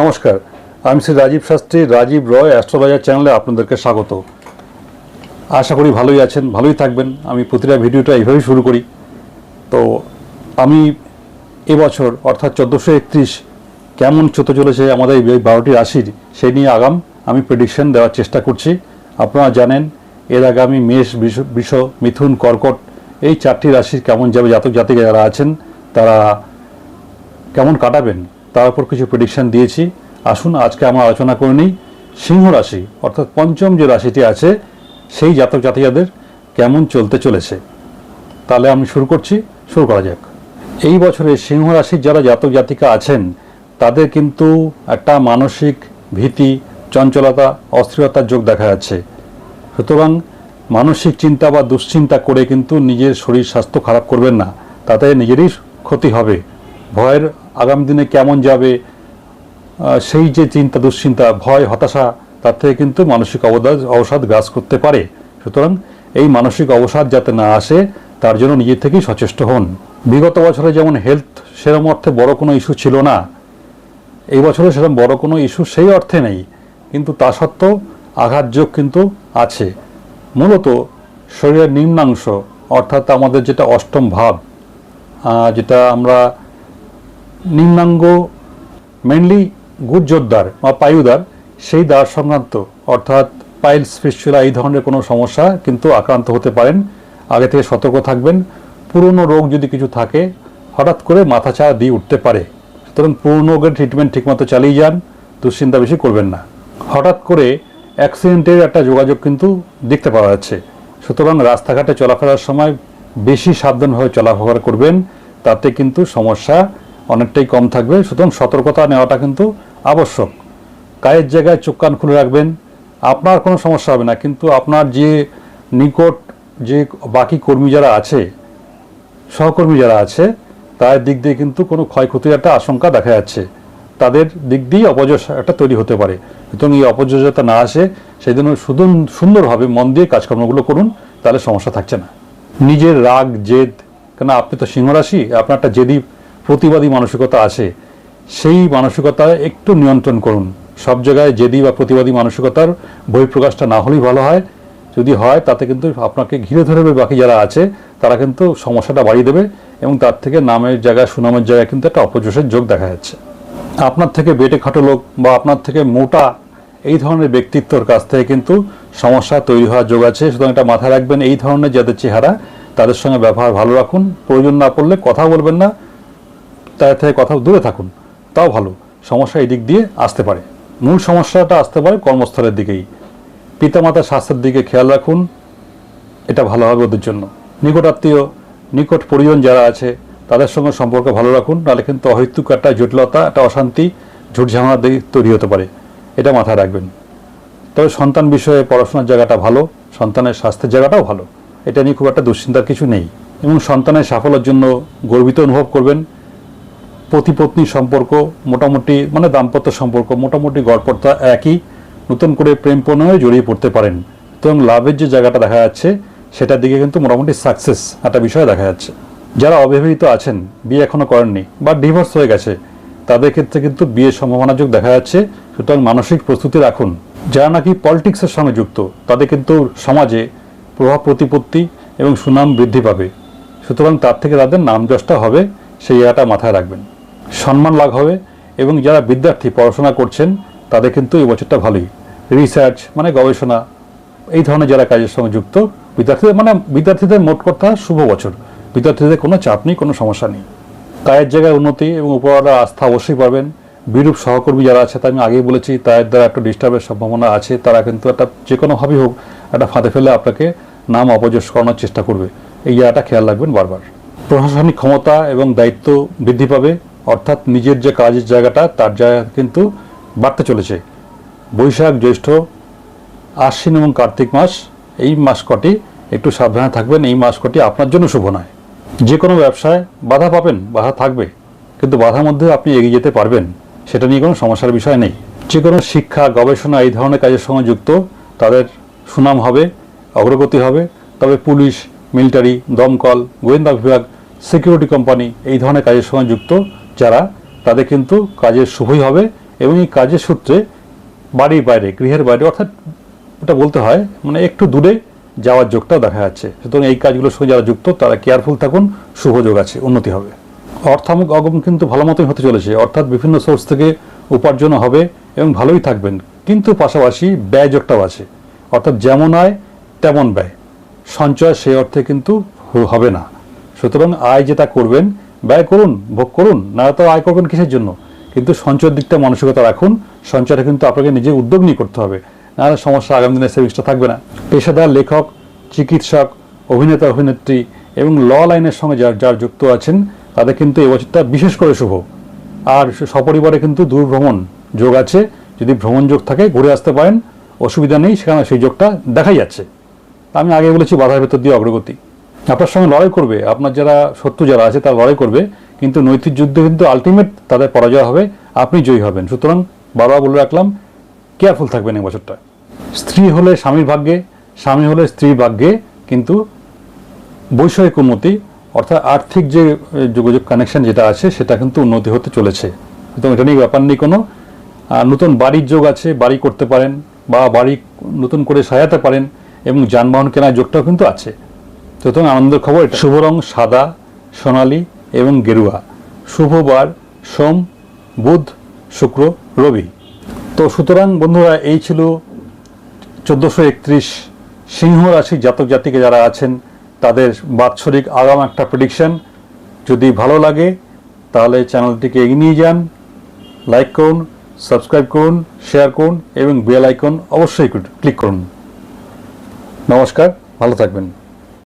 নমস্কার, আমি শ্রী রাজীব শাস্ত্রী, রাজীব রয়, অ্যাস্ট্রোলজার চ্যানেলে আপনাদেরকে স্বাগত। আশা করি ভালোই আছেন, ভালোই থাকবেন। আমি প্রতিটা ভিডিওটা এইভাবেই শুরু করি। তো আমি এবছর অর্থাৎ চোদ্দোশো একত্রিশ, কেমন চলতে চলেছে আমাদের এই বারোটি রাশির সেই নিয়ে আগাম আমি প্রেডিকশন দেওয়ার চেষ্টা করছি। আপনারা জানেন, এর আগে আমি মেষ, বৃষ বৃষ, মিথুন, কর্কট, এই চারটি রাশির কেমন যাবে জাতক জাতিকা যারা আছেন, তারা কেমন কাটাবেন? তার উপর কিছু প্রেডিকশন দিয়েছি। আসুন, আজকে আমরা আলোচনা করে নিই। সিংহ রাশি, অর্থাৎ পঞ্চম যে রাশিটি আছে, সেই জাতক জাতিকাদের কেমন চলতে চলেছে? তাহলে আমি শুরু করছি, শুরু করা যাক। এই বছরে সিংহ রাশির যারা জাতক জাতিকা আছেন, তাদের কিন্তু একটা মানসিক ভীতি, চঞ্চলতা, অস্থিরতার যোগ দেখা যাচ্ছে। সুতরাং মানসিক চিন্তা বা দুশ্চিন্তা করে কিন্তু নিজের শরীর স্বাস্থ্য খারাপ করবেন না। তাতে নিজেরই ক্ষতি হবে। ভয়ের আগামী দিনে কেমন যাবে সেই যে চিন্তা দুশ্চিন্তা, ভয়, হতাশা, তার থেকে কিন্তু মানসিক অবদান অবসাদ গ্রাস করতে পারে। সুতরাং এই মানসিক অবসাদ যাতে না আসে, তার জন্য নিজের থেকেই সচেষ্ট হন। বিগত বছরে যেমন হেলথ সেরকম অর্থে বড় কোনো ইস্যু ছিল না। এই বছরে সেরকম বড় কোনো ইস্যু সেই অর্থে নেই। কিন্তু তা সত্ত্বেও আঘাতযোগ কিন্তু আছে। মূলত শরীরের নিম্নাংশ, অর্থাৎ আমাদের যেটা অষ্টম ভাব যেটা আমরা নিম্নাঙ্গ মেনলি গুজ্জোদ্দার বা পায়ুদার সেই দ্বার সংক্রান্ত, অর্থাৎ পাইলস ফিস্চুলা এই ধরনের কোনো সমস্যা কিন্তু আক্রান্ত হতে পারেন। আগে থেকে সতর্ক থাকবেন। পুরনো রোগ যদি কিছু থাকে, হঠাৎ করে মাথা চা দিয়ে উঠতে পারে। সুতরাং পুরনো রোগের ট্রিটমেন্ট ঠিকমতো চালিয়ে যান, দুশ্চিন্তা বেশি করবেন না। হঠাৎ করে অ্যাক্সিডেন্টের একটা যোগাযোগ কিন্তু দেখতে পাওয়া যাচ্ছে। সুতরাং রাস্তাঘাটে চলাফেরার সময় বেশি সাবধানভাবে চলাফেরা করবেন, তাতে কিন্তু সমস্যা অনেকটাই কম থাকবে। সুতরাং সতর্কতা নেওয়াটা কিন্তু আবশ্যক। কায়ের জায়গায় চোখ কান খুলে রাখবেন। আপনার কোনো সমস্যা হবে না। কিন্তু আপনার যে নিকট যে বাকি কর্মী যারা আছে, সহকর্মী যারা আছে তাদের দিক দিয়ে কিন্তু কোনো ক্ষয়ক্ষতির একটা আশঙ্কা দেখা যাচ্ছে। তাদের দিক দিয়ে অপজয় একটা তৈরি হতে পারে। সুতরাং এই অপজয় যাতে না আসে সেই জন্য শুধু সুন্দরভাবে মন দিয়ে কাজকর্মগুলো করুন, তাহলে সমস্যা থাকছে না। নিজের রাগ, জেদ কেন আপনি তো সিংহরাশি, আপনার একটা জেদি প্রতিবাদী মানসিকতা আছে সেই মানসিকতা একটু নিয়ন্ত্রণ করুন। সব জায়গায় জেদি বা প্রতিবাদী মানসিকতার বহিঃপ্রকাশটা না হলেই ভালো হয়। যদি হয়, তাতে কিন্তু আপনাকে ঘিরে ধরবে বাকি যারা আছে, তারা কিন্তু সমস্যাটা বাড়িয়ে দেবে এবং তার থেকে নামের জায়গায়, সুনামের জায়গায় কিন্তু একটা অপযশের যোগ দেখা যাচ্ছে। আপনার থেকে বেটে খাটো লোক বা আপনার থেকে মোটা এই ধরনের ব্যক্তিত্বর কাছ থেকে কিন্তু সমস্যা তৈরি হওয়ার যোগ আছে। সুতরাং এটা মাথায় রাখবেন, এই ধরনের যাদের চেহারা, তাদের সঙ্গে ব্যবহার ভালো রাখুন। প্রয়োজন না পড়লে কথা বলবেন না। তার থেকে কথা দূরে থাকুন, তাও ভালো। সমস্যা এই দিক দিয়ে আসতে পারে। মূল সমস্যাটা আসতে পারে কর্মস্থলের দিকেই। পিতামাতার স্বাস্থ্যের দিকে খেয়াল রাখুন, এটা ভালো হবে ওদের জন্য। নিকট আত্মীয় নিকট পরিজন যারা আছে, তাদের সঙ্গে সম্পর্ক ভালো রাখুন, নাহলে কিন্তু অহৈতুক একটা জটিলতা, একটা অশান্তি ঝুটঝামেলা দিয়ে তৈরি হতে পারে। এটা মাথায় রাখবেন। তবে সন্তান বিষয়ে পড়াশোনার জায়গাটা ভালো, সন্তানের স্বাস্থ্যের জায়গাটাও ভালো। এটা নিয়ে খুব একটা দুশ্চিন্তার কিছু নেই। এবং সন্তানের সাফল্যের জন্য গর্বিত অনুভব করবেন। পতি পত্নী সম্পর্ক মোটামুটি মানে দাম্পত্য সম্পর্ক মোটামুটি গড়পড়তা একই, নতুন করে প্রেম প্রণয়ে জড়িয়ে পড়তে পারেন। এবং লাভের যে জায়গাটা দেখা যাচ্ছে, সেটার দিকে কিন্তু মোটামুটি সাকসেস একটা বিষয় দেখা যাচ্ছে। যারা অবিবাহিত আছেন, বিয়ে এখনও করেননি বা ডিভোর্স হয়ে গেছে, তাদের ক্ষেত্রে কিন্তু বিয়ের সম্ভাবনা যোগ দেখা যাচ্ছে। সুতরাং মানসিক প্রস্তুতি রাখুন। যারা নাকি পলিটিক্সের সঙ্গে যুক্ত, তাদের কিন্তু সমাজে প্রভাব প্রতিপত্তি এবং সুনাম বৃদ্ধি পাবে। সুতরাং তার থেকে তাদের নাম যশটা হবে, সেই জায়গাটা মাথায় রাখবেন। সম্মান লাভ হবে এবং যারা বিদ্যার্থী পড়াশোনা করছেন, তাদের কিন্তু এই বছরটা ভালোই। রিসার্চ মানে গবেষণা, এই ধরনের যারা কাজের সঙ্গে যুক্ত, বিদ্যার্থীদের মানে বিদ্যার্থীদের মোট কথা শুভ বছর। বিদ্যার্থীদের কোনো চাপ নেই, কোনো সমস্যা নেই। কায়ের জায়গায় উন্নতি এবং উপরওয়ালার আস্থা অবশ্যই পাবেন। বিরূপ সহকর্মী যারা আছে, তা আমি আগেই বলেছি, তাদের দ্বারা একটা ডিস্টার্বের সম্ভাবনা আছে, তারা কিন্তু একটা যে কোনোভাবেই হোক একটা ফাঁদে ফেলে আপনাকে নাম অপযশ করানোর চেষ্টা করবে। এই জায়গাটা খেয়াল রাখবেন বারবার। প্রশাসনিক ক্ষমতা এবং দায়িত্ব বৃদ্ধি পাবে। অর্থাৎ নিজের যে কাজের জায়গাটা, তার জায়গা কিন্তু বাড়তে চলেছে। বৈশাখ জ্যৈষ্ঠ, আশ্বিন এবং কার্তিক মাস, এই মাস কটি একটু সাবধানে থাকবেন। এই মাস কটি আপনার জন্য শুভ নয়। যে কোনো ব্যবসায় বাধা পাবেন, বাধা থাকবে, কিন্তু বাধার মধ্যে আপনি এগিয়ে যেতে পারবেন, সেটা নিয়ে কোনো সমস্যার বিষয় নেই। যে কোনো শিক্ষা, গবেষণা এই ধরনের কাজের সঙ্গে যুক্ত, তাদের সুনাম হবে, অগ্রগতি হবে। তবে পুলিশ, মিলিটারি, দমকল, গোয়েন্দা বিভাগ, সিকিউরিটি কোম্পানি এই ধরনের কাজের সঙ্গে যুক্ত যারা, তাদের কিন্তু কাজের শুভই হবে এবং এই কাজের সূত্রে বাড়ির বাইরে, গৃহের বাইরে, অর্থাৎ ওটা বলতে হয় মানে একটু দূরে যাওয়ার যোগটাও দেখা যাচ্ছে। সুতরাং এই কাজগুলোর সঙ্গে যারা যুক্ত, তারা কেয়ারফুল থাকুন, শুভ যোগ আছে, উন্নতি হবে। অর্থামুখ আগমন কিন্তু ভালো মতোই হতে চলেছে, অর্থাৎ বিভিন্ন সোর্স থেকে উপার্জন হবে এবং ভালোই থাকবেন। কিন্তু পাশাপাশি ব্যয় যোগটাও আছে, অর্থাৎ যেমন আয়, তেমন ব্যয়। সঞ্চয় সেই অর্থে কিন্তু হবে না। সুতরাং আয় যেটা করবেন ব্যয় করুন, ভোগ করুন না তো আয় করবেন কিসের জন্য? কিন্তু সঞ্চয়ের দিকটা মানসিকতা রাখুন, সঞ্চয়টা কিন্তু আপনাকে নিজে উদ্যোগ নিয়ে করতে হবে। নাহলে সমস্যা আগামী দিনে সেভিংসটা থাকবে না। পেশাদার লেখক, চিকিৎসক, অভিনেতা, অভিনেত্রী এবং ল লাইনের সঙ্গে যার যার যুক্ত আছেন, তাদের কিন্তু এবছরটা বিশেষ করে শুভ। আর সপরিবারে কিন্তু দূরভ্রমণ যোগ আছে। যদি ভ্রমণ যোগ থাকে, ঘুরে আসতে পারেন, অসুবিধা নেই, সেখানে সেই যোগটা দেখাই যাচ্ছে। আমি আগে বলেছি, বাধার ভেতর দিয়ে অগ্রগতি। আপনার সঙ্গে লড়াই করবে, আপনার যারা শত্রু যারা আছে তারা লড়াই করবে, কিন্তু নৈতিক যুদ্ধে কিন্তু আলটিমেট তাদের পরাজয় হবে, আপনি জয়ী হবেন। সুতরাং বারবার বলে রাখলাম কেয়ারফুল থাকবেন এই বছরটা। স্ত্রী হলে স্বামীর ভাগ্যে, স্বামী হলে স্ত্রীর ভাগ্যে, কিন্তু বৈষয়িক উন্নতি, অর্থাৎ আর্থিক যে যোগাযোগ কানেকশন যেটা আছে, সেটা কিন্তু উন্নতি হতে চলেছে। সুতরাং এটা নিয়ে ব্যাপার নেই কোনো। নতুন বাড়ির যোগ আছে, বাড়ি করতে পারেন, বা বাড়ি নতুন করে সাজাতে পারেন, এবং যানবাহন কেনার যোগটাও কিন্তু আছে। সুতরাং আনন্দের খবর শুভ রং সাদা, সোনালি এবং গেরুয়া। শুভ বার, সোম, বুধ, শুক্র, রবি। তো সুতরাং বন্ধুরা, এই ছিল চোদ্দোশো একত্রিশ সিংহ রাশি জাতক জাতিকে যারা আছেন, তাদের বাৎসরিক আগাম একটা প্রেডিকশন যদি ভালো লাগে, তাহলে চ্যানেলটিকে এগিয়ে নিয়ে যান লাইক করুন সাবস্ক্রাইব করুন শেয়ার করুন এবং বেল আইকন অবশ্যই ক্লিক করুন। নমস্কার, ভালো থাকবেন।